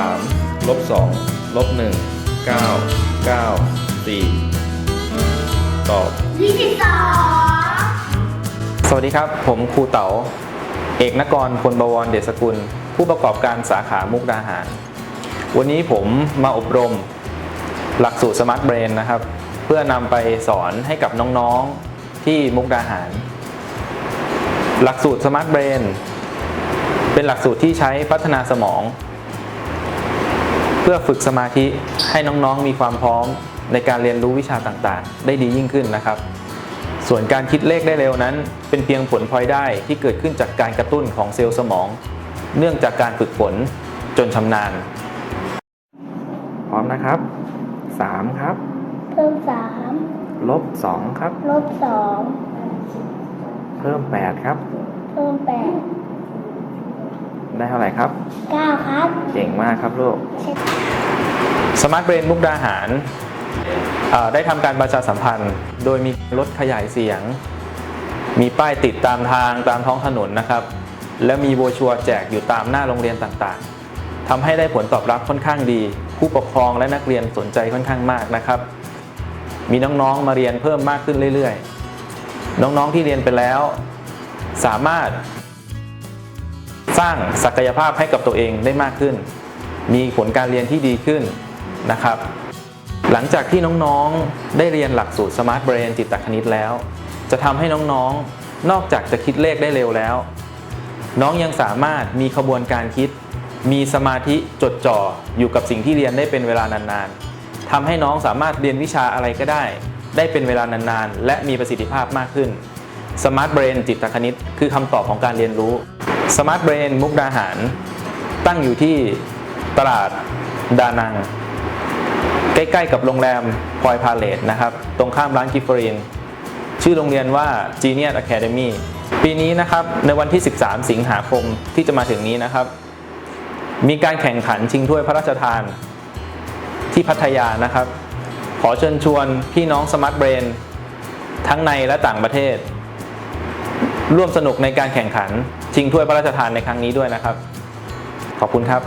3ลบ2ลบ1 9 9 4 ตอบยี่สิบสองสวัสดีครับ ผมครูเต๋าเอกนกรพลบวรเดชสกุล ผู้ประกอบการสาขามุกดาหาร วันนี้ผมมาอบรมหลักสูตร Smart Brain นะครับ เพื่อนำไปสอนให้กับน้องๆที่มุกดาหาร หลักสูตร Smart Brain เป็นหลักสูตรที่ใช้พัฒนาสมองเพื่อฝึกสมาธิให้น้องๆมีความพร้อมในการเรียนรู้วิชาต่างๆ ได้ดียิ่งขึ้นนะครับ ส่วนการคิดเลขได้เร็วนั้น เป็นเพียงผลพลอยได้ที่เกิดขึ้นจากการกระตุ้นของเซลล์สมอง เนื่องจากการฝึกฝนจนชำนาญพร้อมนะครับ 3 ครับ เพิ่มสามลบ 2 ครับ ลบสองเพิ่ม 8 ครับ เพิ่มแปดได้เท่าไหร่ครับ เก้าครับ เก่งมากครับลูก เช็ด สมาร์ทเบรนมุกดาหาร ได้ทำการประชาสัมพันธ์ โดยมีรถขยายเสียง มีป้ายติดตามทางตามท้องถนนนะครับ และมีโบชัวแจกอยู่ตามหน้าโรงเรียนต่างๆทำให้ได้ผลตอบรับค่อนข้างดี ผู้ปกครองและนักเรียนสนใจค่อนข้างมากนะครับ มีน้องๆมาเรียนเพิ่มมากขึ้นเรื่อยๆ น้องๆที่เรียนไปแล้ว สามารถ สร้างศักยภาพให้กับตัวเองได้มากขึ้น มีผลการเรียนที่ดีขึ้น นะครับ หลังจากที่น้องๆได้เรียนหลักสูตร Smart Brain จิตตคณิตแล้ว จะทำให้น้องๆ นอกจากจะคิดเลขได้เร็วแล้ว น้องยังสามารถมีขบวนการคิด มีสมาธิจดจ่ออยู่กับสิ่งที่เรียนได้เป็นเวลานานๆทำให้น้องสามารถเรียนวิชาอะไรก็ได้ ได้เป็นเวลานานๆ และมีประสิทธิภาพมากขึ้น Smart Brain จิตตคณิต คือคำตอบของการเรียนรู้ Smart Brain มุกดาหาร ตั้งอยู่ที่ตลาดดานัง ใกล้ๆกับโรงแรมพอยพาเลตนะครับ ตรงข้ามร้านกิฟฟรีน ชื่อโรงเรียนว่า Genius Academy ปีนี้นะครับ ในวันที่ 13 สิงหาคมที่จะมาถึงนี้นะครับ มีการแข่งขันชิงถ้วยพระราชทาน ที่พัทยานะครับ ขอเชิญชวนพี่น้องสมาร์ทเบรนทั้งในและต่างประเทศ ร่วมสนุกในการแข่งขันชิงถ้วยพระราชทานในครั้งนี้ด้วยนะครับ ขอบคุณครับ